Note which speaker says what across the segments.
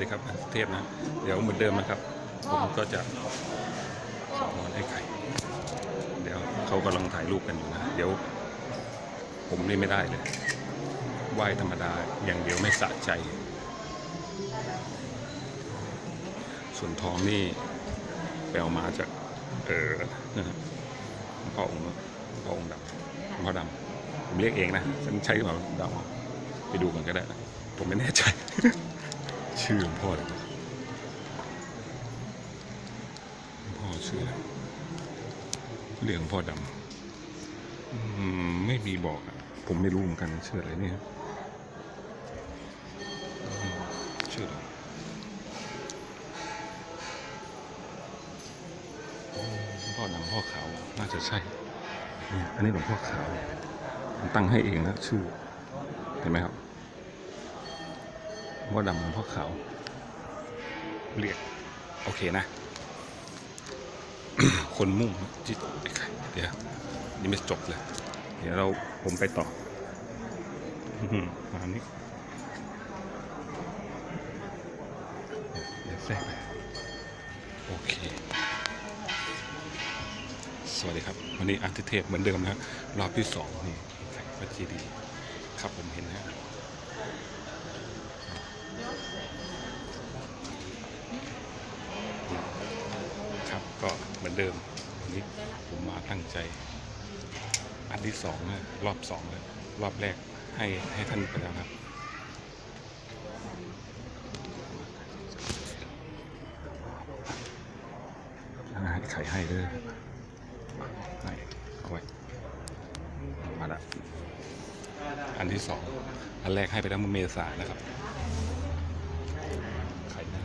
Speaker 1: ดีครับเทพนะ เดี๋ยวเหมือนเดิมนะครับ ผมก็จะขอพรให้ไข่ เดี๋ยวเขากำลังถ่ายรูปกันอยู่นะ เดี๋ยว ผมนี่ไม่ได้เลยไหว้ธรรมดาอย่างเดียวไม่สะใจ ส่วนทองนี่ไปเอามาจาก เออนะพ่อองค์พ่อองค์ดำพ่อดำผมเรียกเองนะฉันใช้หรือเปล่าดำไปดูกันก็ได้นะผมไม่แน่ใจ ชื่อหลวงพ่อเลยหลวงพ่อชื่ออะไรเรียกหลวงพ่อดำอืมไม่มีบอกอะผมไม่รู้เหมือนกันชื่ออะไรเนี่ยชื่ออะไรหลวงพ่อดำพ่อขาวน่าจะใช่เนี่ยอันนี้หลวงพ่อขาวตั้งให้เองนะชื่อเห็นไหมครับ พ่อดำหลวงพ่อขาวเรียกโอเคนะ คนมุ่งจิตเดี๋ยวยังไม่จบเลย เดี๋ยวเราผมไปต่ออื้อหือมานี้เดี๋ยวแทรกไปโอเค สวัสดีครับ วันนี้อาร์ติเทพเหมือนเดิมนะรอบที่สองนี่แข่งวัดเจีดี ครับผมเห็นนะ ก็เหมือนเดิมวันนี้ผมมาตั้งใจ อันที่สองนะรอบสองแล้วรอบแรกให้ให้ท่านไปแล้วครับให้ไข่ให้เลยให้เอาไว้มาละอันที่สองอันแรกให้ไปแล้วเมื่อเมษานะครับ ไข่นะ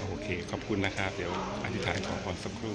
Speaker 1: โอ เคขอบคุณนะครับ เดี๋ยวอธิษฐานขอพรสักครู่